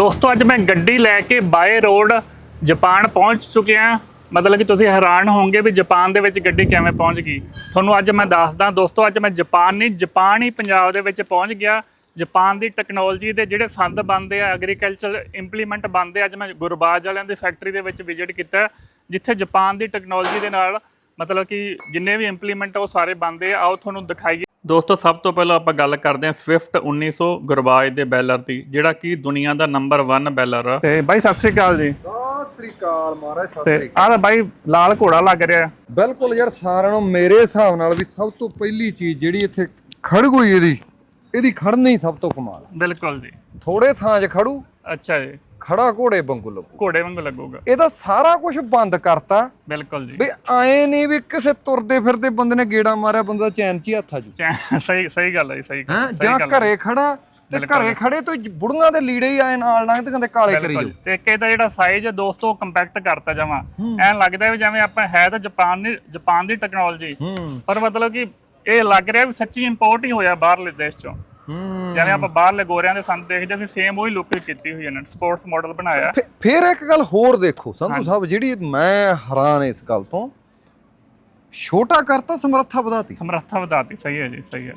ਦੋਸਤੋ, ਅੱਜ ਮੈਂ ਗੱਡੀ ਲੈ ਕੇ ਬਾਏ ਰੋਡ ਜਾਪਾਨ ਪਹੁੰਚ ਚੁੱਕਿਆ ਮਤਲਬ ਕਿ ਤੁਸੀਂ ਹੈਰਾਨ ਹੋਵੋਗੇ ਵੀ ਜਾਪਾਨ ਦੇ ਵਿੱਚ ਗੱਡੀ ਕਿਵੇਂ ਪਹੁੰਚ ਗਈ। ਤੁਹਾਨੂੰ ਅੱਜ ਮੈਂ ਦੱਸਦਾ, ਦੋਸਤੋ, ਅੱਜ ਮੈਂ ਜਾਪਾਨ ਨਹੀਂ, ਜਾਪਾਨ ਹੀ ਪੰਜਾਬ ਦੇ ਵਿੱਚ ਪਹੁੰਚ ਗਿਆ। ਜਾਪਾਨ ਦੀ ਟੈਕਨੋਲੋਜੀ ਦੇ ਜਿਹੜੇ ਸੰਦ ਬਣਦੇ ਆ ਐਗਰੀਕਲਚਰ ਇੰਪਲੀਮੈਂਟ ਬਣਦੇ ਅੱਜ ਮੈਂ ਗੁਰਬਾਜ ਵਾਲਿਆਂ ਦੀ ਫੈਕਟਰੀ ਦੇ ਵਿੱਚ ਵਿਜ਼ਿਟ ਕੀਤਾ। ਜਿੱਥੇ ਜਾਪਾਨ ਦੀ ਟੈਕਨੋਲੋਜੀ ਦੇ ਨਾਲ ਮਤਲਬ ਕਿ ਜਿੰਨੇ ਵੀ ਇੰਪਲੀਮੈਂਟ ਉਹ ਸਾਰੇ ਬਣਦੇ ਆਓ ਤੁਹਾਨੂੰ ਦਿਖਾਈਏ। ਦੋਸਤੋ ਸਭ ਤੋਂ ਪਹਿਲਾਂ ਆਪਾਂ ਗੱਲ ਕਰਦੇ ਹਾਂ ਸਵਿਫਟ 1900 ਗੁਰਬਾਜ ਦੇ ਬੈਲਰ ਦੀ ਜਿਹੜਾ ਕਿ ਦੁਨੀਆ ਦਾ ਨੰਬਰ 1 ਬੈਲਰ ਆ। ਤੇ ਬਾਈ ਸਤਿ ਸ੍ਰੀ ਅਕਾਲ ਜੀ। ਸਤਿ ਸ੍ਰੀ ਅਕਾਲ ਮਹਾਰਾਜ ਸਤਿ ਸ੍ਰੀ ਅਕਾਲ। ਆਹ ਬਾਈ ਲਾਲ ਘੋੜਾ ਲੱਗ ਰਿਹਾ। ਬਿਲਕੁਲ ਯਾਰ ਸਾਰਿਆਂ ਨੂੰ ਮੇਰੇ ਹਿਸਾਬ ਨਾਲ ਵੀ ਸਭ ਤੋਂ ਪਹਿਲੀ ਚੀਜ਼ ਜਿਹੜੀ ਇੱਥੇ ਖੜਗ ਹੋਈ ਇਹਦੀ ਇਹਦੀ ਖੜਨੀ ਸਭ ਤੋਂ ਕਮਾਲ ਬਿਲਕੁਲ ਜੀ। ਥੋੜੇ ਥਾਂ 'ਚ ਖੜੂ ਅੱਛਾ ਜੀ। ਖੜਾ ਘੋੜੇ ਵਾਂਗੂ ਲੱਗੂ। ਘੋੜੇ ਵਾਂਗੂ ਲੱਗੂਗਾ। ਇਹਦਾ ਸਾਰਾ ਕੁਝ ਬੰਦ ਕਰਤਾ। ਬਿਲਕੁਲ ਜੀ। ਵੀ ਆਏ ਨਹੀਂ ਵੀ ਕਿਸੇ ਤੁਰਦੇ ਫਿਰਦੇ ਬੰਦੇ ਨੇ ਗੇੜਾ ਮਾਰਿਆ ਬੰਦਾ ਦਾ ਚੈਨ 'ਚ ਹੀ ਹੱਥ ਆ ਜੂ। ਸਹੀ ਸਹੀ ਗੱਲ ਹੈ ਜੀ, ਸਹੀ ਜਾਂ ਗੱਲ ਹੈ। ਘਰੇ ਖੜਾ ਤੇ ਘਰੇ ਖੜੇ ਤੋਂ ਬੁੜੀਆਂ ਦੇ ਲੀੜੇ ਹੀ ਆਏ ਨਾਲ ਨਾਲ ਤੇ ਕਹਿੰਦੇ ਕਾਲੇ ਕਰੀ ਜਾਓ। ਤੇ ਇੱਕ ਇਹਦਾ ਜਿਹੜਾ ਸਾਈਜ਼ ਹੈ ਦੋਸਤੋ ਕੰਪੈਕਟ ਕਰਤਾ ਜਾਵਾਂ ਐਂ ਲੱਗਦਾ ਵੀ ਜਿਵੇਂ ਆਪਾਂ ਹੈ ਤਾਂ ਜਾਪਾਨ ਦੀ ਜਾਪਾਨ ਦੀ ਟੈਕਨੋਲੋਜੀ ਪਰ ਮਤਲਬ ਕਿ ਇਹ ਲੱਗ ਰਿਹਾ ਵੀ ਸੱਚੀ ਇੰਪੋਰਟ ਹੀ ਹੋਇਆ ਬਾਹਰਲੇ ਦੇਸ਼ ਚੋਂ। ਜਿਵੇਂ ਆਪਾਂ ਬਾਹਰਲੇ ਗੋਰਿਆਂ ਦੇ ਸੰਦ ਦੇਖਦੇ ਸੀ ਸੇਮ ਉਹੀ ਲੁੱਕ ਕੀਤੀ ਹੋਈ ਇਹਨਾਂ ਨੇ ਸਪੋਰਟਸ ਮਾਡਲ ਬਣਾਇਆ। ਫਿਰ ਇੱਕ ਗੱਲ ਹੋਰ ਦੇਖੋ ਸੰਧੂ ਸਾਹਿਬ ਜਿਹੜੀ ਮੈਂ ਹੈਰਾਨ ਇਸ ਗੱਲ ਤੋਂ ਛੋਟਾ ਕਰਤਾ ਸਮਰੱਥਾ ਵਧਾਤੀ। ਸਮਰੱਥਾ ਵਧਾਤੀ ਸਹੀ ਹੈ ਜੀ ਸਹੀ ਹੈ।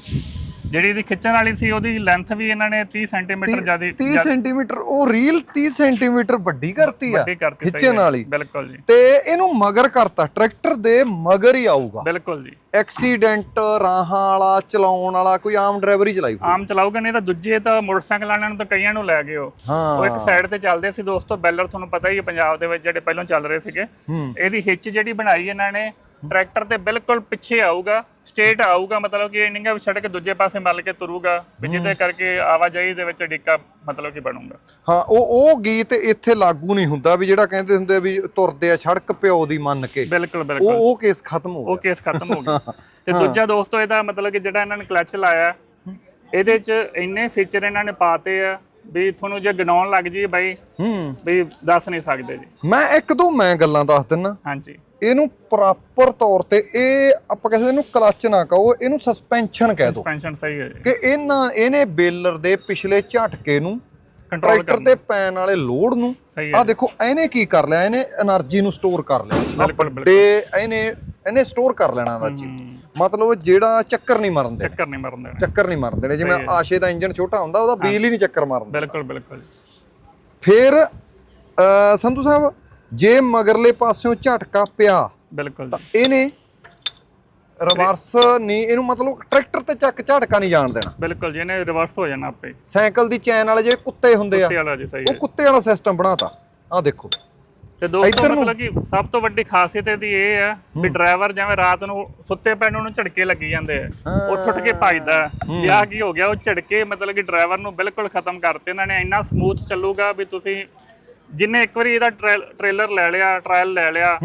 ਜਿਹੜੀ ਇਹਦੀ ਖਿੱਚਣ ਵਾਲੀ ਸੀ ਉਹਦੀ ਲੈਂਥ ਵੀ ਇਹਨਾਂ ਨੇ 30 ਸੈਂਟੀਮੀਟਰ ਜ਼ਿਆਦਾ 30 ਸੈਂਟੀਮੀਟਰ ਉਹ ਰੀਲ 30 ਸੈਂਟੀਮੀਟਰ ਵੱਡੀ ਕਰਤੀ ਆ ਖਿੱਚਣ। ਵਾਲੀ। ਬਿਲਕੁਲ ਜੀ। ਤੇ ਇਹਨੂੰ ਮਗਰ ਕਰਤਾ ਟਰੈਕਟਰ ਦੇ ਮਗਰ ਹੀ ਆਊਗਾ। ਬਿਲਕੁਲ ਜੀ। ਐਕਸੀਡੈਂਟ ਰਾਹਾਂ ਵਾਲਾ ਚਲਾਉਣ ਵਾਲਾ ਕੋਈ ਆਮ ਡਰਾਈਵਰ ਹੀ ਚਲਾਈ ਆਮ ਚਲਾਊਗਾ ਨਹੀਂ ਤਾਂ ਦੂਜੇ ਤਾਂ ਮੋਟਰਸਾਈਕਲ ਵਾਲਿਆਂ ਨੂੰ ਤਾਂ ਕਈਆਂ ਨੂੰ ਲੈ ਗਏ ਉਹ। ਉਹ ਇੱਕ ਹਾਂ ਸਾਈਡ ਤੇ ਚੱਲਦੇ ਸੀ ਦੋਸਤੋ ਬੈਲਰ ਤੁਹਾਨੂੰ ਪਤਾ ਹੀ ਹੈ ਪੰਜਾਬ ਦੇ ਵਿੱਚ ਜਿਹੜੇ ਪਹਿਲਾਂ ਚੱਲ ਰਹੇ ਸੀਗੇ। ਹੂੰ। ਇਹਦੀ ਹਿੱਚ ਜਿਹੜੀ ਬਣਾਈ ਇਹਨਾਂ ਨੇ ਟਰੈਕਟਰ ਤੇ ਬਿਲਕੁਲ ਪਿੱਛੇ ਆਊਗਾ ਸਟੇਟ ਆਊਗਾ ਮਤਲਬ ਕਿ ਇਹ ਨਹੀਂ ਗਾ ਵੀ ਸੜਕ ਦੂਜੇ ਪਾਸੇ ਮੱਲ ਕੇ ਤੁਰੂਗਾ ਵੀ ਜਿਹਦੇ ਕਰਕੇ ਆਵਾਜਾਈ ਦੇ ਵਿੱਚ ਡਿੱਕਾ ਮਤਲਬ ਕਿ ਬਣੂਗਾ। ਹਾਂ ਉਹ ਉਹ ਗੀਤ ਇੱਥੇ ਲਾਗੂ ਨਹੀਂ ਹੁੰਦਾ ਵੀ ਜਿਹੜਾ ਕਹਿੰਦੇ ਹੁੰਦੇ ਵੀ ਤੁਰਦੇ ਆ ਸੜਕ ਪਿਓ ਦੀ ਮੰਨ ਕੇ। ਬਿਲਕੁਲ ਉਹ ਬਿਲਕੁਲ। ਉਹ ਕੇਸ ਖਤਮ ਹੋ ਉਹ ਗਿਆ। ਕੇਸ ਖਤਮ ਹੋ ਗਿਆ। ਤੇ ਦੂਜਾ ਦੋਸਤੋ ਇਹਦਾ ਮਤਲਬ ਕਿ ਜਿਹੜਾ ਇਹਨਾਂ ਨੇ ਕਲੱਚ ਲਾਇਆ ਇਹਦੇ 'ਚ ਇੰਨੇ ਫੀਚਰ ਇਹਨਾਂ ਨੇ ਪਾਤੇ ਆ ਵੀ ਤੁਹਾਨੂੰ ਜੇ ਗਣਾਉਣ ਲੱਗ ਜੀ ਬਾਈ ਹੂੰ। ਵੀ ਦੱਸ ਨਹੀਂ ਸਕਦੇ ਜੀ। ਮੈਂ ਇੱਕ ਦੋ ਮੈਂ ਗੱਲਾਂ ਦੱਸ ਦਿੰਨਾ। ਹਾਂਜੀ। ਇਹਨੂੰ ਪ੍ਰੋਪਰ ਤੌਰ ਤੇ ਇਹ ਆਪਾਂ ਕਹਿੰਦੇ ਇਹਨੂੰ ਕਲੱਚ ਨਾ ਕਹੋ ਇਹਨੂੰ ਸਸਪੈਂਸ਼ਨ ਕਹਿ ਦਿਓ। ਸਸਪੈਂਸ਼ਨ ਸਹੀ ਹੈ ਕਿ ਇਹਨਾਂ ਇਹਨੇ ਬੇਲਰ ਦੇ ਪਿਛਲੇ ਝਟਕੇ ਨੂੰ ਟਰੈਕਟਰ ਤੇ ਪੈਣ ਵਾਲੇ ਲੋਡ ਨੂੰ ਆ ਦੇਖੋ ਇਹਨੇ ਕੀ ਕਰ ਲਿਆ? ਇਹਨੇ એનર્ਜੀ ਨੂੰ ਸਟੋਰ ਕਰ ਲਿਆ। ਤੇ ਇਹਨੇ ਇਹਨੇ ਸਟੋਰ ਕਰ ਲੈਣਾ ਦਾ ਚੀਜ਼। ਮਤਲਬ ਜਿਹੜਾ ਚੱਕਰ ਨਹੀਂ ਮਰਨ ਦੇਣਾ। ਚੱਕਰ ਨਹੀਂ ਮਰਨ ਦੇਣਾ। ਚੱਕਰ ਨਹੀਂ ਮਰਨ ਦੇਣਾ। ਜਿਵੇਂ ਆਸ਼ੇ ਦਾ ਇੰਜਨ ਛੋਟਾ ਹੁੰਦਾ ਉਹਦਾ ਵੀਲ ਹੀ ਨਹੀਂ ਚੱਕਰ ਮਾਰਨ ਬਿਲਕੁਲ ਬਿਲਕੁਲ। ਫਿਰ ਸੰਧੂ ਸਾਹਿਬ ਜੇ ਮਗਰਲੇ ਪਾਸਿਓਂ ਝਟਕਾ ਪਿਆ ਬਿਲਕੁਲ। ਇਹਨੇ ਰਿਵਰਸ ਨਹੀਂ ਇਹਨੂੰ ਮਤਲਬ ਟਰੈਕਟਰ ਤੇ ਚੱਕ ਝਟਕਾ ਨਹੀਂ ਜਾਣ ਦੇਣਾ। ਬਿਲਕੁਲ ਜਿਹਨੇ ਰਿਵਰਸ ਹੋ ਜਾਣਾ ਆਪੇ। ਸਾਈਕਲ ਦੀ ਚੈਨ ਵਾਲੇ ਜਿਹੜੇ ਕੁੱਤੇ ਹੁੰਦੇ ਆ ਉਹ ਕੁੱਤੇ ਵਾਲਾ ਸਿਸਟਮ ਬਣਾਤਾ। ਆਹ ਦੇਖੋ। ਤੇ ਦੋਸਤੋ ਇੱਧਰ ਨੂੰ- ਮਤਲਬ ਕਿ ਸਭ ਤੋਂ ਵੱਡੀ ਖਾਸੀਅਤ ਇਹਦੀ ਇਹ ਆ ਵੀ ਡਰਾਈਵਰ ਜਿਵੇਂ ਰਾਤ ਨੂੰ ਸੁੱਤੇ ਪੈਣ ਨੂੰ ਝੜਕੇ ਲੱਗੀ ਜਾਂਦੇ ਆ। ਉੱਠ ਉੱਠ ਕੇ ਭੱਜਦਾ। ਵੀ ਆਹ ਕੀ ਹੋ ਗਿਆ ਉਹ ਝੜਕੇ ਮਤਲਬ ਕਿ ਡਰਾਈਵਰ ਨੂੰ ਬਿਲਕੁਲ ਖਤਮ ਕਰਤੇ ਇਹਨਾਂ ਨੇ। ਇੰਨਾ ਸਮੂਥ ਚੱਲੂਗਾ ਵੀ ਤੁਸੀਂ ਜਿੰਨੇ ਇੱਕ ਵਾਰੀ ਇਹਦਾ ਟ੍ਰੇਲਰ ਲੈ ਲਿਆ ਟ੍ਰਾਇਲ ਲੈ ਲਿਆ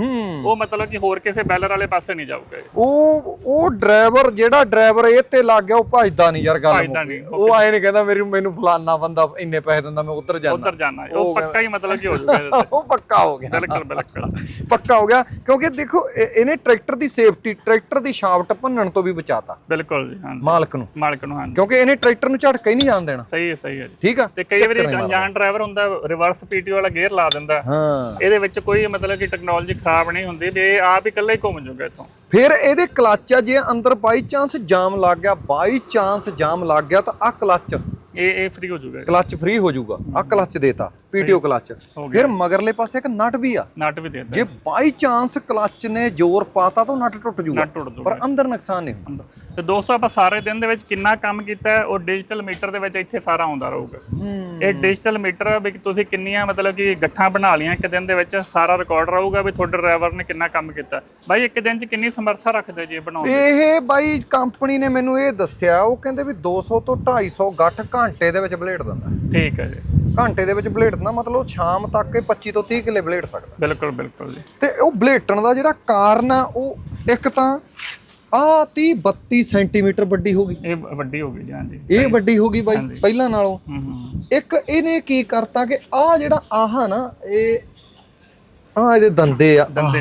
ਉਹ ਮਤਲਬ ਕਿ ਹੋਰ ਕਿਸੇ ਬੈਲਰ ਵਾਲੇ ਪਾਸੇ ਨਹੀਂ ਜਾਊਗਾ ਉਹ ਉਹ ਡਰਾਈਵਰ ਜਿਹੜਾ ਡਰਾਈਵਰ ਇਹ ਤੇ ਲੱਗ ਗਿਆ ਉਹ ਭਜਦਾ ਨਹੀਂ ਯਾਰ ਗੱਲ ਉਹ ਆਏ ਨਹੀਂ ਕਹਿੰਦਾ ਮੇਰੀ ਮੈਨੂੰ ਫਲਾਨਾ ਬੰਦਾ ਇੰਨੇ ਪੈਸੇ ਦਿੰਦਾ ਮੈਂ ਉੱਧਰ ਜਾਣਾ ਉੱਧਰ ਜਾਣਾ ਉਹ ਪੱਕਾ ਹੀ ਮਤਲਬ ਕਿ ਹੋ ਜਾਊਗਾ ਉਹ ਪੱਕਾ ਹੋ ਗਿਆ। ਬਿਲਕੁਲ ਬਿਲਕੁਲ। ਪੱਕਾ ਹੋ ਗਿਆ ਕਿਉਂਕਿ ਦੇਖੋ ਇਹ- ਇਹਨੇ ਟਰੈਕਟਰ ਦੀ ਸੇਫਟੀ ਟਰੈਕਟਰ ਦੀ ਸ਼ਾਫਟ ਭੰਨਣ ਤੋਂ ਵੀ ਬਚਾਤਾ। ਬਿਲਕੁਲ ਜੀ ਹਾਂ ਮਾਲਕ ਨੂੰ। ਮਾਲਕ ਨੂੰ ਹਾਂ ਕਿਉਂਕਿ ਇਹਨੇ ਟਰੈਕਟਰ ਨੂੰ ਝਟਕਾ ਹੀ ਨਹੀਂ ਜਾਣ ਦੇਣਾ। ਸਹੀ ਹੈ ਸਹੀ ਹੈ ਜੀ। ਠੀਕ ਆ? ਤੇ ਕਈ ਵਾਰੀ ਅਣਜਾਣ ਡਰਾਈਵਰ ਹੁੰਦਾ ਰਿਵਰਸ ਪੀਟੀ ਵਾਲਾ ਗੇਅਰ ਲਾ ਦਿੰਦਾ। ਹਾਂ। ਇਹਦੇ ਵਿੱਚ ਕੋਈ ਮਤਲਬ ਕਿ ਟੈਕਨੋਲੋਜੀ ਖਰਾਬ ਨਹੀਂ ਹੁੰਦੀ ਵੀ ਇਹ ਆਪ ਹੀ ਇਕੱਲਾ ਹੀ ਘੁੰਮ ਜਾਊਗਾ ਇੱਥੋਂ। ਫਿਰ ਇਹਦੇ ਕਲੱਚ ਆ ਜੇ ਅੰਦਰ ਬਾਈ ਚਾਂਸ ਜਾਮ ਲੱਗ ਗਿਆ ਬਾਈ ਚਾਂਸ ਜਾਮ ਲੱਗ ਗਿਆ ਤਾਂ ਆ ਕਲੱਚ ਇਹ ਇਹ ਫ੍ਰੀ ਹੋ ਜਾਊਗਾ ਕਲੱਚ ਫ੍ਰੀ ਹੋ ਜਾਊਗਾ ਆ ਕਲੱਚ ਦੇਤਾ। ਪੀਟੀਓ ਕਲੱਚ ਫਿਰ ਮਗਰਲੇ ਪਾਸੇ ਇੱਕ ਨਟ ਵੀ ਆ। ਨਟ ਵੀ ਦੇ ਜੇ ਬਾਈ ਚਾਂਸ ਕਲੱਚ ਨੇ ਜ਼ੋਰ ਪਾਤਾ ਤਾਂ ਨਟ ਟੁੱਟ ਜਾਊਗਾ ਨਟ ਟੁੱਟ ਜਾਊਗਾ ਪਰ ਅੰਦਰ ਨੁਕਸਾਨ ਨਹੀਂ ਹੁੰਦਾ। ਤੇ ਦੋਸਤੋ ਆਪਾਂ ਸਾਰੇ ਦਿਨ ਦੇ ਵਿੱਚ ਕਿੰਨਾ ਕੰਮ ਕੀਤਾ ਹੈ ਉਹ ਡਿਜੀਟਲ ਮੀਟਰ ਦੇ ਵਿੱਚ ਇੱਥੇ ਸਾਰਾ ਆਉਂਦਾ ਰਹੂਗਾ। ਇਹ ਡਿਜੀਟਲ ਮੀਟਰ ਵੀ ਤੁਸੀਂ ਕਿੰਨੀਆਂ ਮਤਲਬ ਕਿ ਗੱਠਾਂ ਬਣਾ ਲੀਆਂ ਇੱਕ ਦਿਨ ਦੇ ਵਿੱਚ ਸਾਰਾ ਰਿਕਾਰਡ ਰਹੂਗਾ ਵੀ ਤੁਹਾਡੇ ਡਰਾਈਵਰ ਨੇ ਕਿੰਨਾ ਕੰਮ ਕੀਤਾ। ਬਾਈ ਇੱਕ ਦਿਨ 'ਚ ਕਿੰਨੀ ਸਮਰੱਥਾ ਰੱਖਦੇ ਜੀ ਬਣਾਉਣ? ਇਹ ਬਾਈ ਕੰਪਨੀ ਨੇ ਮੈਨੂੰ ਇਹ ਦੱਸਿਆ ਉਹ ਕਹਿੰਦੇ ਵੀ 200 ਤੋਂ 250 ਗੱਠ ਘੰਟੇ ਦੇ ਵਿੱਚ ਬਲੇਡ ਦਿੰਦਾ। ਠੀਕ ਹੈ ਜੀ। ਘੰਟੇ ਦੇ ਵਿੱਚ ਬਲੇਡ ਦਿੰਦਾ ਮਤਲਬ ਸ਼ਾਮ ਤੱਕ ਇਹ 25 ਤੋਂ 30 ਕਿਲੇ ਬਲੇਡ ਸਕਦਾ। ਬਿਲਕੁਲ ਬਿਲਕੁਲ ਜੀ। ਤੇ ਉਹ ਬਲੇਟਣ ਦਾ ਜਿਹੜਾ ਕਾਰਨ ਆ ਉਹ ਇੱਕ ਤਾਂ ਆ 30 32 ਸੈਂਟੀਮੀਟਰ ਵੱਡੀ ਹੋ ਗਈ। ਇਹ ਵੱਡੀ ਹੋ ਗਈ ਜੀ ਹਾਂਜੀ। ਇਹ ਵੱਡੀ ਹੋ ਗਈ ਬਾਈ ਪਹਿਲਾਂ ਨਾਲੋਂ। ਇੱਕ ਇਹਨੇ ਕੀ ਕਰਤਾ ਕਿ ਆ ਜਿਹੜਾ ਆਹ ਨਾ ਇਹ ਆ ਇਹਦੇ ਦੰਦੇ ਆ ਦੰਦੇ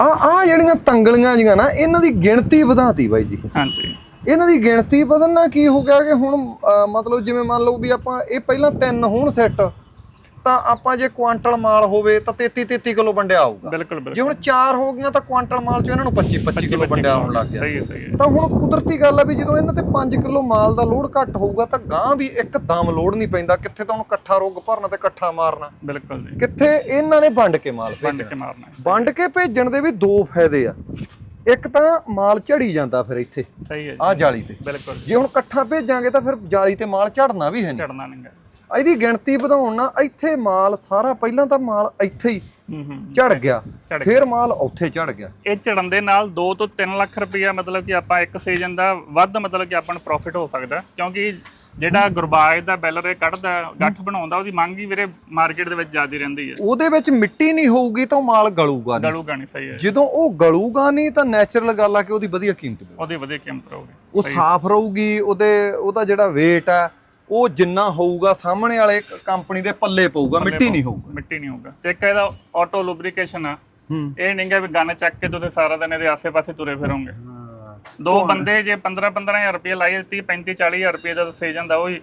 ਆ ਆ ਜਿਹੜੀਆਂ ਤੰਗਲੀਆਂ ਜੀਆਂ ਨਾ ਇਹਨਾਂ ਦੀ ਗਿਣਤੀ ਵਧਾਤੀ ਬਾਈ ਜੀ। ਹਾਂਜੀ। ਇਹਨਾਂ ਦੀ ਗਿਣਤੀ ਵਧਣ ਨਾਲ ਕੀ ਹੋ ਗਿਆ ਕਿ ਹੁਣ ਮਤਲਬ ਜਿਵੇਂ ਮੰਨ ਲਓ ਵੀ ਆਪਾਂ ਇਹ ਪਹਿਲਾਂ ਤਿੰਨ ਹੋਣ ਸੈੱਟ ਤਾਂ ਆਪਾਂ ਜੇ ਕੁਆਂਟਲ ਮਾਲ ਹੋਵੇ ਤਾਂ 33 33 ਕਿਲੋ ਵੰਡਿਆ ਆਊਗਾ। ਬਿਲਕੁਲ ਜੇ ਹੁਣ ਚਾਰ ਹੋ ਗਈਆਂ ਤਾਂ ਕੁਆਂਟਲ ਮਾਲ ਚ ਇਹਨਾਂ ਨੂੰ 25 25 ਕਿਲੋ ਵੰਡਿਆ ਆਉਣ ਲੱਗ ਗਿਆ। ਸਹੀ ਹੈ ਸਹੀ ਹੈ। ਤਾਂ ਹੁਣ ਕੁਦਰਤੀ ਗੱਲ ਆ ਵੀ ਜਦੋਂ ਇਹਨਾਂ ਤੇ 5 ਕਿਲੋ ਮਾਲ ਦਾ ਲੋਡ ਘੱਟ ਹੋਊਗਾ ਤਾਂ ਗਾਂ ਵੀ ਇੱਕਦਮ ਲੋਡ ਨਹੀਂ ਪੈਂਦਾ ਕਿੱਥੇ ਤਾਂ ਹੁਣ ਇਕੱਠਾ ਰੋਗ ਭਰਨਾ ਤੇ ਇਕੱਠਾ ਮਾਰਨਾ। ਬਿਲਕੁਲ ਜੀ। ਕਿੱਥੇ ਇਹਨਾਂ ਨੇ ਵੰਡ ਕੇ ਮਾਲ ਵੰਡ ਕੇ ਮਾਰਨਾ। ਵੰਡ ਕੇ ਭੇਜਣ ਦੇ ਵੀ ਦੋ ਫਾਇਦੇ ਆ। ਇੱਕ ਤਾਂ ਮਾਲ ਝੜੀ ਜਾਂਦਾ ਫਿਰ ਇੱਥੇ ਸਹੀ ਹੈ ਜੀ। ਆਹ ਜਾਲੀ ਤੇ। ਬਿਲਕੁਲ ਜੇ। ਹੁਣ ਇਕੱਠਾ ਭੇਜਾਂਗੇ ਤਾਂ ਫਿਰ ਜਾਲੀ ਤੇ ਮਾਲ ਝੜਨਾ ਵੀ ਹੈ ਨਹੀਂ। ਚੜਨਾ ਨਹੀਂਗਾ ਇਹਦੀ ਗਿਣਤੀ ਵਧਾਉਣ ਨਾਲ ਇੱਥੇ ਮਾਲ ਸਾਰਾ ਪਹਿਲਾਂ ਤਾਂ ਮਾਲ ਇੱਥੇ ਹੀ ਹੂੰ ਹੂੰ। ਝੜ ਗਿਆ ਝੜ ਫਿਰ ਮਾਲ ਉੱਥੇ ਝੜ ਗਿਆ। ਇਹ ਚੜਨ ਦੇ ਨਾਲ 2 ਤੋਂ 3 ਲੱਖ ਰੁਪਇਆ ਮਤਲਬ ਕਿ ਆਪਾਂ ਇੱਕ ਸੀਜ਼ਨ ਦਾ ਵੱਧ ਮਤਲਬ ਕਿ ਆਪਾਂ ਨੂੰ ਪ੍ਰੋਫਿਟ ਹੋ ਸਕਦਾ ਕਿਉਂਕਿ ਜਿਹੜਾ ਗੁਰਬਾਜ ਦਾ ਬੈਲਰ ਇਹ ਕੱਢਦਾ ਗੱਠ ਬਣਾਉਂਦਾ ਉਹਦੀ ਮੰਗ ਹੀ ਵੀਰੇ ਮਾਰਕੀਟ ਦੇ ਵਿੱਚ ਜ਼ਿਆਦਾ ਰਹਿੰਦੀ ਹੈ। ਉਹਦੇ ਵਿੱਚ ਮਿੱਟੀ ਨਹੀਂ ਹੋਊਗੀ ਤਾਂ ਉਹ ਮਾਲ ਗਲੂਗਾ ਨਹੀਂ। ਗਲੂਗਾ ਨਹੀਂ ਸਹੀ ਹੈ। ਜਦੋਂ ਉਹ ਗਲੂਗਾ ਨਹੀਂ ਤਾਂ ਨੈਚੁਰਲ ਗੱਲ ਆ ਕਿ ਉਹਦੀ ਵਧੀਆ ਕੀਮਤ ਮਿਲੂ। ਉਹਦੀ ਵਧੀਆ ਕੀਮਤ ਰਹੂਗੀ। ਉਹ ਸਾਫ਼ ਰਹੂਗੀ ਉਹਦੇ ਉਹਦਾ ਜਿਹੜਾ weight ਆ ਉਹ ਜਿੰਨਾ ਹੋਊਗਾ ਸਾਹਮਣੇ ਵਾਲੇ ਕੰਪਨੀ ਦੇ ਪੱਲੇ ਪਊਗਾ ਮਿੱਟੀ ਨਹੀਂ ਹੋਊਗਾ। ਮਿੱਟੀ ਨਹੀਂ ਹੋਊਗਾ। ਤੇ ਇੱਕ ਇਹਦਾ ਆਟੋ ਲੁਬਰੀਕੇਸ਼ਨ ਆ। ਇਹ ਨਹੀਂਗਾ ਵੀ ਗਨ ਚੱਕ ਕੇ ਤੁਸੀਂ ਸਾਰਾ ਦਿਨ ਇਹਦੇ ਆਸੇ-ਪਾਸੇ ਤੁਰੇ ਫਿਰੋਗੇ। ਦੋ ਬੰਦੇ ਜੇ 15 15000 ਰੁਪਏ ਲਾਈ 30 35 40000 ਰੁਪਏ ਦਾ ਸੀਜ਼ਨ ਦਾ ਉਹੀ।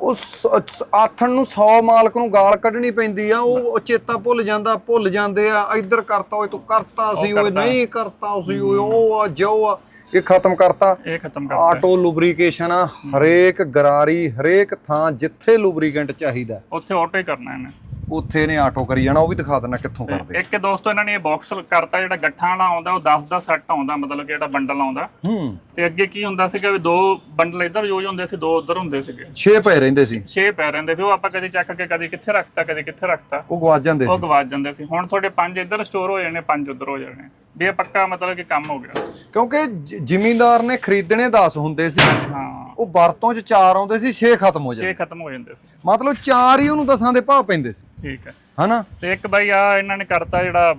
ਉਹ ਸ- ਸ- ਆਥਣ ਨੂੰ 100 ਮਾਲਕ ਨੂੰ ਗਾਲ ਕੱਢਣੀ ਪੈਂਦੀ ਆ ਉਹ ਚੇਤਾ ਭੁੱਲ ਜਾਂਦਾ ਭੁੱਲ ਜਾਂਦੇ ਆ ਇੱਧਰ ਕਰਤਾ ਓਏ ਤੂੰ ਕਰਤਾ ਸੀ ਓਏ ਨਹੀਂ ਕਰਤਾ ਸੀ ਓਏ ਉਹ ਆ ਜੋ ਆ ਇਹ ਖਤਮ ਕਰਤਾ। ਇਹ ਖਤਮ ਕਰ ਆਟੋ ਲੁਬਰੀਕੇਸ਼ਨ ਆ ਹਰੇਕ ਗਰਾਰੀ ਹਰੇਕ ਥਾਂ ਜਿੱਥੇ ਲੁਬਰੀਕੈਂਟ ਚਾਹੀਦਾ। ਉੱਥੇ ਆਟੋ ਹੀ ਕਰਨਾ ਇਹਨੇ। ਉੱਥੇ ਨੇ ਆਟੋ ਕਰੀ ਜਾਣਾ ਉਹ ਵੀ ਦਿਖਾ ਦੇਣਾ ਕਿੱਥੋਂ ਕਰਦੇ ਇੱਕ ਦੋਸਤੋ ਇਹਨਾਂ ਨੇ ਇਹ ਬਾਕਸ ਕਰਤਾ ਜਿਹੜਾ ਗੱਠਾਂ ਵਾਲਾ ਆਉਂਦਾ ਉਹ 10 ਦਾ ਸੈੱਟ ਆਉਂਦਾ ਮਤਲਬ ਕਿ ਜਿਹੜਾ ਬੰਡਲ ਆਉਂਦਾ। ਹੂੰ। ਤੇ ਅੱਗੇ ਕੀ ਹੁੰਦਾ ਸੀਗਾ ਵੀ ਦੋ ਬੰਡਲ ਇੱਧਰ ਯੂਜ਼ ਹੁੰਦੇ ਸੀ ਦੋ ਉੱਧਰ ਹੁੰਦੇ ਸੀਗੇ। 6 ਪਏ ਰਹਿੰਦੇ ਸੀ। 6 ਪੈ ਰਹਿੰਦੇ ਸੀ ਉਹ ਆਪਾਂ ਕਦੇ ਚੱਕ ਕੇ ਕਦੇ ਕਿੱਥੇ ਰੱਖਤਾ ਕਦੇ ਕਿੱਥੇ ਰੱਖਤਾ। ਉਹ ਗਵਾਚ ਜਾਂਦੇ ਉਹ ਸੀ। ਗਵਾਚ ਜਾਂਦੇ ਸੀ। ਹੁਣ ਤੁਹਾਡੇ ਪੰਜ ਇੱਧਰ ਸਟੋਰ ਹੋ ਜਾਣੇ ਪੰਜ ਉੱਧਰ ਹੋ ਜਾਣੇ। ਵੀ ਇਹ ਪੱਕਾ ਮਤਲਬ ਕਿ ਕੰਮ ਹੋ ਗਿਆ। ਕਿਉਂਕਿ ਜ- ਜ਼ਿਮੀਂਦਾਰ ਨੇ ਖਰੀਦਣੇ 10 ਹੁੰਦੇ ਸੀ। ਹਾਂ। ਉਹ ਵਰਤੋਂ ਚ 4 ਆਉਂਦੇ ਸੀ 6 ਖਤਮ ਹੋ ਜਾਂਦੇ। 6 ਖਤਮ ਹੋ ਜਾਂਦੇ ਸੀ। ਮਤਲਬ 4 ਹੀ ਉਹਨੂੰ ਦਸਾਂ ਦੇ ਭਾਅ ਪੈਂਦੇ ਸੀ। ਠੀਕ ਹੈ। ਹਨਾ? ਤੇ ਇੱਕ ਬਾਈ ਆ ਇਹਨਾਂ ਨੇ ਕਰਤਾ ਜਿਹੜਾ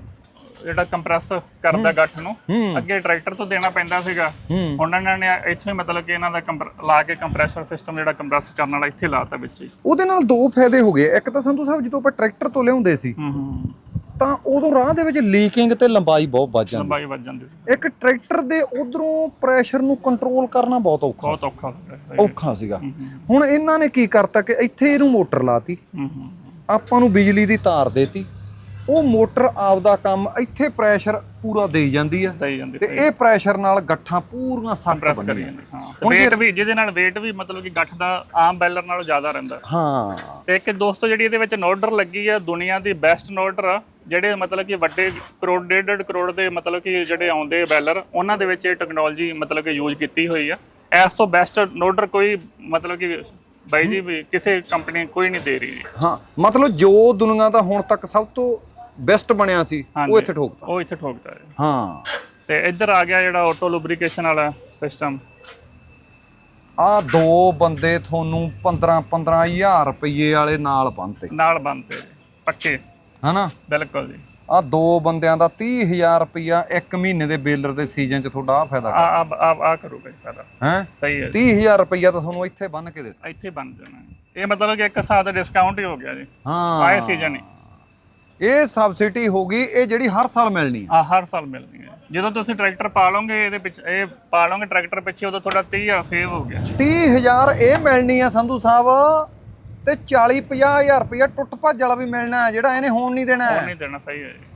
ਜਿਹੜਾ ਕੰਪਰੈਸ ਕਰਦਾ ਗੱਠ ਨੂੰ। ਅੱਗੇ ਟਰੈਕਟਰ ਤੋਂ ਦੇਣਾ ਪੈਂਦਾ ਸੀਗਾ। ਹੁਣ ਇਹਨਾਂ ਨੇ ਇੱਥੇ ਹੀ ਮਤਲਬ ਕਿ ਇਹਨਾਂ ਦਾ ਲਾ ਕੇ ਕੰਪਰੈਸਰ ਸਿਸਟਮ ਜਿਹੜਾ ਕੰਪਰੈਸ ਕਰਨ ਵਾਲਾ ਇੱਥੇ ਲਾਤਾ ਵਿੱਚ ਉਹਦੇ ਨਾਲ ਦੋ ਫਾਇਦੇ ਹੋ ਗਏ। ਇੱਕ ਤਾਂ ਸੰਧੂ ਸਾਹਿਬ ਜਦੋਂ ਆਪਾਂ ਟਰੈਕਟਰ ਤੋਂ ਲਿਆਉਂਦੇ ਸੀ ਤਾਂ ਉਦੋਂ ਰਾਹ ਦੇ ਵਿੱਚ ਲੀਕਿੰਗ ਤੇ ਲੰਬਾਈ ਬਹੁਤ ਵੱਧ ਜਾਂਦੀ ਲੰਬਾਈ ਵੱਧ ਜਾਂਦੀ ਸੀ। ਇੱਕ ਟਰੈਕਟਰ ਦੇ ਉਧਰੋਂ ਪ੍ਰੈਸ਼ਰ ਨੂੰ ਕੰਟਰੋਲ ਕਰਨਾ ਬਹੁਤ ਔਖਾ ਬਹੁਤ ਔਖਾ ਔਖਾ ਸੀਗਾ। ਹੁਣ ਇਹਨਾਂ ਨੇ ਕੀ ਕਰਤਾ ਕਿ ਇੱਥੇ ਇਹਨੂੰ ਮੋਟਰ ਲਾਤੀ। ਹੂੰ ਹੂੰ ਆਪਾਂ ਨੂੰ ਬਿਜਲੀ ਦੀ ਤਾਰ ਦੇਤੀ। ਉਹ ਮੋਟਰ ਆਪਦਾ ਕੰਮ ਇੱਥੇ ਪ੍ਰੈਸ਼ਰ ਪੂਰਾ ਦੇਈ ਜਾਂਦੀ ਆ। ਦਈ ਜਾਂਦੀ ਤੇ ਇਹ ਪ੍ਰੈਸ਼ਰ ਨਾਲ ਗੱਠਾਂ ਪੂਰੀਆਂ ਸਖਤ ਕੰਪਰੈਸ ਕਰੀ ਬਣੀਆਂ ਜਾਂਦੀ ਹਾਂ। weight ਵੀ ਜਿਹਦੇ ਨਾਲ weight ਵੀ ਮਤਲਬ ਕਿ ਗੱਠ ਦਾ ਆਮ ਬੈਲਰ ਨਾਲੋਂ ਜ਼ਿਆਦਾ ਰਹਿੰਦਾ। ਹਾਂ। ਤੇ ਇੱਕ ਦੋਸਤੋ ਜਿਹੜੀ ਇਹਦੇ ਵਿੱਚ ਨੋਡਰ ਲੱਗੀ ਆ ਦੁਨੀਆ ਦੀ ਬੈਸਟ ਨੋਡਰ ਆ ਜਿਹੜੇ ਮਤਲਬ ਕਿ ਵੱਡੇ ਕਰੋੜ ਡੇਢ ਡੇਢ ਕਰੋੜ ਦੇ ਮਤਲਬ ਕਿ ਜਿਹੜੇ ਆਉਂਦੇ ਬੈਲਰ ਉਹਨਾਂ ਦੇ ਵਿੱਚ ਇਹ ਟੈਕਨੋਲੋਜੀ ਮਤਲਬ ਕਿ ਯੂਜ਼ ਕੀਤੀ ਹੋਈ ਆ। ਇਸ ਤੋਂ ਬੈਸਟ ਨੋਡਰ ਕੋਈ ਮਤਲਬ ਕਿ ਬਾਈ ਜੀ ਵੀ ਕਿਸੇ ਕੰਪਨੀ ਕੋਈ ਨਹੀਂ ਦੇ ਰਹੀ ਜੀ। ਹਾਂ ਮਤਲਬ ਜੋ ਦੁਨੀਆ ਦਾ ਹੁਣ ਤੱਕ ਸਭ ਤੋਂ ਬੈਸਟ ਬਣਿਆ ਸੀ ਉਹ। ਇੱਥੇ ਠੋਕਤਾ। ਉਹ ਇੱਥੇ ਠੋਕਦਾ ਹੈ ਹਾਂ। ਤੇ ਇੱਧਰ ਆ ਗਿਆ ਜਿਹੜਾ ਆਟੋ ਲੁਬਰੀਕੇਸ਼ਨ ਵਾਲਾ ਸਿਸਟਮ ਆ ਦੋ ਬੰਦੇ ਤੁਹਾਨੂੰ 15 15000 ਰੁਪਏ ਵਾਲੇ ਨਾਲ ਬੰਨਤੇ। ਨਾਲ ਬੰਨਤੇ ਪੱਕੇ। ਹਨਾ? ਬਿਲਕੁਲ ਜੀ। ਆ ਦੋ ਬੰਦਿਆਂ ਦਾ 30000 ਰੁਪਇਆ ਇੱਕ ਮਹੀਨੇ ਦੇ ਬੇਲਰ ਦੇ ਸੀਜ਼ਨ ਚ ਤੁਹਾਡਾ ਆ ਫਾਇਦਾ ਆ ਆ ਆ ਆ ਕਰੂਗਾ ਜੀ ਫਾਇਦਾ। ਹੈ? ਸਹੀ ਹੈ 30000 ਰੁਪਇਆ ਤਾਂ ਤੁਹਾਨੂੰ ਇੱਥੇ ਬੰਨ ਕੇ ਦਿੱਤਾ। ਇੱਥੇ ਬਣ ਜਾਣਾ ਹੈ। ਇਹ ਮਤਲਬ ਕਿ ਇੱਕ ਹਿਸਾਬ ਦਾ ਡਿਸਕਾਊਂਟ ਹੀ ਹੋ ਗਿਆ ਜੀ। ਹਾਂ। ਆਏ ਸੀਜ਼ਨ ਹੀ। ਇਹ ਸਬਸਿਡੀ ਹੋ ਗਈ ਇਹ ਜਿਹੜੀ ਹਰ ਸਾਲ ਮਿਲਣੀ ਆ ਆ ਹਰ ਸਾਲ ਮਿਲਣੀ ਹੈ। ਜਦੋਂ ਤੁਸੀਂ ਟਰੈਕਟਰ ਪਾ ਲਓਗੇ ਇਹਦੇ ਵਿੱਚ ਇਹ ਪਾ ਲਓਗੇ ਟਰੈਕਟਰ ਪਿੱਛੇ ਉਦੋਂ ਤੁਹਾਡਾ 30000 ਸੇਵ ਹੋ ਗਿਆ। 30000 ਇਹ ਮਿਲਣੀ ਆ ਸੰਧੂ ਸਾਹਿਬ। ਤੇ 40 50000 ਰੁਪਇਆ ਟੁੱਟ ਭੱਜ ਵਾਲਾ ਵੀ ਮਿਲਣਾ ਹੈ, ਜਿਹੜਾ ਇਹਨੇ ਹੋਣ ਨਹੀਂ ਦੇਣਾ ਉਹ ਹੈ। ਨਹੀਂ ਦੇਣਾ ਸਹੀ ਹੈ ਜੀ।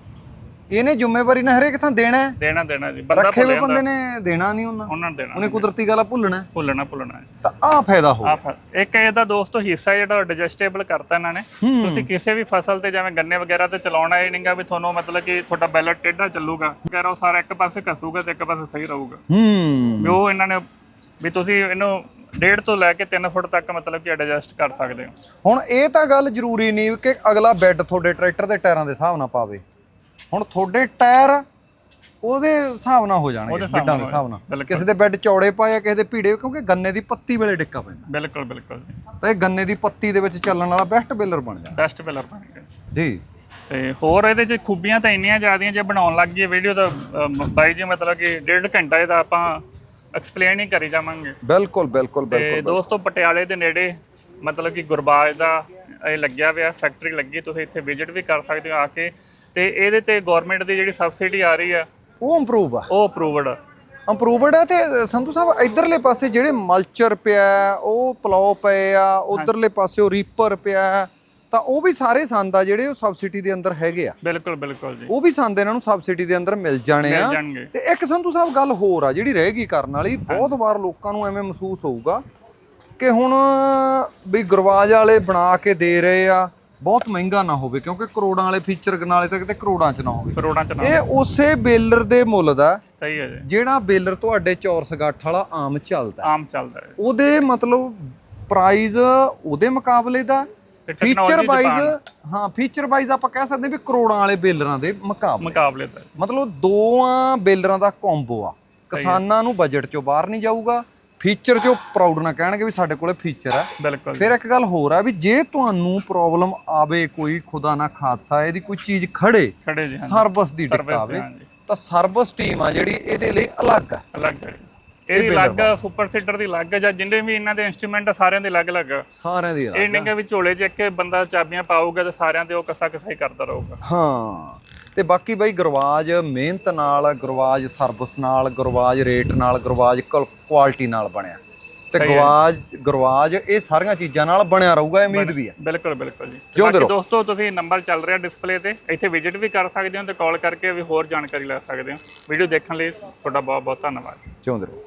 ਇਹਨੇ ਜ਼ਿੰਮੇਵਾਰੀ ਨਾਲ ਹਰੇਕ ਥਾਂ ਦੇਣਾ ਹੈ। ਦੇਣਾ ਦੇਣਾ ਜੀ। ਬੰਦਾ ਰੱਖੇ ਹੋਏ ਬੰਦੇ ਨੇ ਦੇਣਾ ਨਹੀਂ ਉਹਨਾਂ। ਉਹਨਾਂ ਨੂੰ ਦੇਣਾ ਉਹਨੇ ਕੁਦਰਤੀ ਗੱਲ ਆ ਭੁੱਲਣਾ ਹੈ। ਭੁੱਲਣਾ ਭੁੱਲਣਾ ਹੈ। ਤਾਂ ਆਹ ਫਾਇਦਾ ਹੋ ਆ ਫਿਰ ਇੱਕ ਇਹਦਾ ਦੋਸਤੋ ਹਿੱਸਾ ਜਿਹੜਾ ਡਾਈਜੈਸਟੇਬਲ ਕਰਤਾ ਇਹਨਾਂ ਨੇ। ਤੁਸੀਂ ਕਿਸੇ ਵੀ ਫਸਲ ਤੇ ਜਿਵੇਂ ਗੰਨੇ ਵਗੈਰਾ ਤੇ ਚਲਾਉਣਾ ਇਹ ਨਹੀਂਗਾ ਵੀ ਤੁਹਾਨੂੰ ਮਤਲਬ ਕਿ ਤੁਹਾਡਾ ਬੈਲਰ ਟੇਢਾ ਚੱਲੂਗਾ। ਵਗੈਰਾ ਉਹ ਸਾਰਾ ਇੱਕ ਪਾਸੇ ਘਸੂਗਾ ਤੇ ਇੱਕ ਪਾਸੇ ਸਹੀ ਰਹੂਗਾ। ਹੂੰ। ਵੀ ਉਹ ਇਹਨਾਂ ਨੇ ਵੀ ਤੁਸੀਂ ਇਹਨੂੰ ਡੇਢ ਤੋਂ ਲੈ ਕੇ 3 ਫੁੱਟ ਤੱਕ ਮਤਲਬ ਕਿ ਐਡਜਸਟ ਕਰ ਸਕਦੇ ਹੋ। ਹੁਣ ਇਹ ਤਾਂ ਗੱਲ ਜ਼ਰੂਰੀ ਨਹੀਂ ਕਿ ਅਗਲਾ ਬੈੱਡ ਤੁਹਾਡੇ ਟਰੈਕਟਰ ਦੇ ਟਾਇਰਾਂ ਦੇ ਹਿਸਾਬ ਨਾਲ ਪਾਵੇ। ਹੁਣ ਤੁਹਾਡੇ ਟਾਇਰ ਉਹਦੇ ਹਿਸਾਬ ਨਾਲ ਹੋ ਜਾਣਗੇ ਬਿੱਡਾਂ ਦੇ ਹਿਸਾਬ ਨਾਲ। ਕਿਸੇ ਦੇ ਬੈੱਡ ਚੌੜੇ ਪਾਏ ਆ ਕਿਸੇ ਦੇ ਭੀੜੇ ਕਿਉਂਕਿ ਗੰਨੇ ਦੀ ਪੱਤੀ ਵੇਲੇ ਡਿੱਕਾ ਪੈਂਦਾ। ਬਿਲਕੁਲ ਬਿਲਕੁਲ ਤਾਂ ਇਹ ਗੰਨੇ ਦੀ ਪੱਤੀ ਦੇ ਵਿੱਚ ਚੱਲਣ ਵਾਲਾ ਬੈਸਟ ਬੇਲਰ ਬਣ ਜਾਂਦਾ ਬੈਸਟ ਬੈਲਰ ਬਣ ਗਿਆ। ਜੀ। ਤੇ ਹੋਰ ਇਹਦੇ 'ਚ ਖੂਬੀਆਂ ਤਾਂ ਇੰਨੀਆਂ ਜ਼ਿਆਦੀਆਂ ਜੇ ਬਣਾਉਣ ਲੱਗ ਗਈ ਵੀਡੀਓ ਤਾਂ ਬਾਈ ਜੀ ਮਤਲਬ ਕਿ ਡੇਢ ਘੰਟਾ ਇਹਦਾ ਆਪਾਂ ਐਕਸਪਲੇਨ ਹੀ ਕਰੀ ਜਾਵਾਂਗੇ। ਬਿਲਕੁਲ ਬਿਲਕੁਲ ਤੇ ਬਿਲਕੁਲ ਦੋਸਤੋ ਪਟਿਆਲੇ ਦੇ ਨੇੜੇ ਮਤਲਬ ਕਿ ਗੁਰਬਾਜ ਦਾ ਇਹ ਲੱਗਿਆ ਹੋਇਆ ਫੈਕਟਰੀ ਲੱਗੀ ਤੁਸੀਂ ਇੱਥੇ ਵਿਜ਼ਿਟ ਵੀ ਕਰ ਸਕਦੇ ਹੋ ਆ ਕੇ। ਤੇ ਇਹਦੇ ਤੇ ਗਵਰਨਮੈਂਟ ਦੀ ਜਿਹੜੀ ਸਬਸਿਡੀ ਆ ਰਹੀ ਆ ਉਹ ਇੰਪਰੂਵ ਆ। ਉਹ ਅਪਰੂਵਡ ਇੰਪਰੂਵਡ ਹੈ ਤੇ ਸੰਧੂ ਸਾਹਿਬ ਇਧਰਲੇ ਪਾਸੇ ਜਿਹੜੇ ਮਲਚਰ ਪਿਆ ਹੈ, ਉਹ ਪਲਾਉ ਪਏ ਆ ਉਧਰਲੇ ਪਾਸੇ ਉਹ ਰੀਪਰ ਪਿਆ ਹੈ, ਤਾਂ ਉਹ ਵੀ ਸਾਰੇ ਸੰਦ ਆ ਜਿਹੜੇ ਉਹ ਸਬਸਿਡੀ ਦੇ ਅੰਦਰ ਹੈਗੇ ਆ। ਬਿਲਕੁਲ ਬਿਲਕੁਲ ਜੀ। ਉਹ ਵੀ ਸੰਦ ਇਹਨਾਂ ਨੂੰ ਸਬਸਿਡੀ ਦੇ ਅੰਦਰ ਮਿਲ ਜਾਣੇ ਆ। ਤੇ ਇੱਕ ਸੰਧੂ ਸਾਹਿਬ ਗੱਲ ਹੋਰ ਆ ਜਿਹੜੀ ਰਹੇਗੀ ਕਰਨ ਵਾਲੀ ਬਹੁਤ ਵਾਰ ਲੋਕਾਂ ਨੂੰ ਐਵੇਂ ਮਹਿਸੂਸ ਹੋਊਗਾ ਕਿ ਹੁਣ ਵੀ ਗਰਵਾਜ ਵਾਲੇ ਬਣਾ ਕੇ ਦੇ ਰਹੇ ਆ ਬਹੁਤ ਮਹਿੰਗਾ ਨਾ ਹੋਵੇ ਕਿਉਂਕਿ ਕਰੋੜਾਂ ਵਾਲੇ ਫੀਚਰ ਨਾਲੇ ਤਾਂ ਕਿਤੇ ਕਰੋੜਾਂ ਚ ਨਾ ਹੋਵੇ। ਕਰੋੜਾਂ ਚ ਨਾ ਇਹ ਉਸੇ ਬੇਲਰ ਦੇ ਮੁੱਲ ਦਾ ਸਹੀ ਹੈ ਜੀ। ਜਿਹੜਾ ਬੇਲਰ ਤੁਹਾਡੇ ਚੌਰਸ ਗੱਠ ਵਾਲਾ ਆਮ ਚੱਲਦਾ ਆਮ ਚੱਲਦਾ ਉਹਦੇ ਮਤਲਬ ਪ੍ਰਾਈਸ ਉਹਦੇ ਮੁਕਾਬਲੇ ਦਾ ਫੀਚਰ ਵਾਈਜ਼ ਹਾਂ ਫੀਚਰ ਵਾਈਜ਼ ਆਪਾਂ ਕਹਿ ਸਕਦੇ ਵੀ ਕਰੋੜਾਂ ਵਾਲੇ ਬੇਲਰਾਂ ਦੇ ਮੁਕਾਬਲੇ। ਮੁਕਾਬਲੇ ਤੇ। ਮਤਲਬ ਦੋਆਂ ਬੇਲਰਾਂ ਦਾ ਕੰਬੋ ਆ। ਕਿਸਾਨਾਂ ਨੂੰ ਬਜਟ ਚੋਂ ਬਾਹਰ ਨਹੀਂ ਜਾਊਗਾ ਫੀਚਰ ਚੋਂ ਪ੍ਰਾਊਡ ਨਾ ਕਹਿਣਗੇ ਵੀ ਸਾਡੇ ਕੋਲੇ ਫੀਚਰ ਆ। ਬਿਲਕੁਲ ਫਿਰ ਇੱਕ ਗੱਲ ਹੋਰ ਆ ਵੀ ਜੇ ਤੁਹਾਨੂੰ ਪ੍ਰੋਬਲਮ ਆਵੇ ਕੋਈ ਖੁਦਾ ਨਾ ਖਾਦਸਾ ਇਹਦੀ ਕੋਈ ਚੀਜ਼ ਖੜੇ ਖੜੇ ਜੀ ਹਾਂ ਸਰਵਿਸ ਦੀ ਦਿੱਕਤ ਆਵੇ। ਤਾਂ ਸਰਵਿਸ ਟੀਮ ਆ ਜਿਹੜੀ ਇਹਦੇ ਲਈ ਅਲੱਗ ਆ। ਅਲੱਗ ਹੈ ਇਹਦੀ ਅਲੱਗ ਸੁਪਰ ਸੀਟਰ ਦੀ ਅਲੱਗ ਹੈ ਜਾਂ ਜਿੰਨੇ ਵੀ ਇਹਨਾਂ ਦੇ ਇਨਸਟਰੂਮੈਂਟ ਸਾਰਿਆਂ ਦੇ ਅਲੱਗ-ਅਲੱਗ। ਸਾਰਿਆਂ ਦੀ ਇਹ ਨਹੀਂ ਕਿ ਵੀ ਝੋਲੇ 'ਚ ਇੱਕ ਬੰਦਾ ਚਾਬੀਆਂ ਪਾਊਗਾ ਤੇ ਸਾਰਿਆਂ ਦੇ ਉਹ ਕਸਾ ਕਸਾਈ ਕਰਦਾ ਰਹੂਗਾ। ਹਾਂ। ਤੇ ਬਾਕੀ ਬਾਈ ਗਰਵਾਜ ਮਿਹਨਤ ਨਾਲ ਗਰਵਾਜ ਸਰਵਿਸ ਨਾਲ ਗਰਵਾਜ ਰੇਟ ਨਾਲ ਗਰਵਾਜ ਕੁਆਲਿਟੀ ਨਾਲ ਬਣਿਆ। ਤੇ ਗਰਵਾਜ ਗਰਵਾਜ ਇਹ ਸਾਰੀਆਂ ਚੀਜ਼ਾਂ ਨਾਲ ਬਣਿਆ ਰਹੂਗਾ ਇਹ ਉਮੀਦ ਵੀ ਹੈ। ਬਿਲਕੁਲ ਬਿਲਕੁਲ ਜੀ। ਜਿਉਂਦੇ ਬਾਕੀ। ਦੋਸਤੋ ਤੁਸੀਂ ਨੰਬਰ ਚੱਲ ਰਿਹਾ ਡਿਸਪਲੇ ਤੇ। ਇੱਥੇ ਵਿਜ਼ਿਟ ਵੀ ਕਰ ਸਕਦੇ ਹੋ ਤੇ ਕਾਲ ਕਰਕੇ ਵੀ ਹੋਰ ਜਾਣਕਾਰੀ ਲੈ ਸਕਦੇ ਹੋ। ਵੀਡੀਓ ਦੇਖਣ ਲਈ ਤੁਹਾਡਾ ਬਹੁਤ ਬਹੁਤ ਧੰਨਵਾਦ। ਚਾਹੁੰਦੇ ਰਹੋ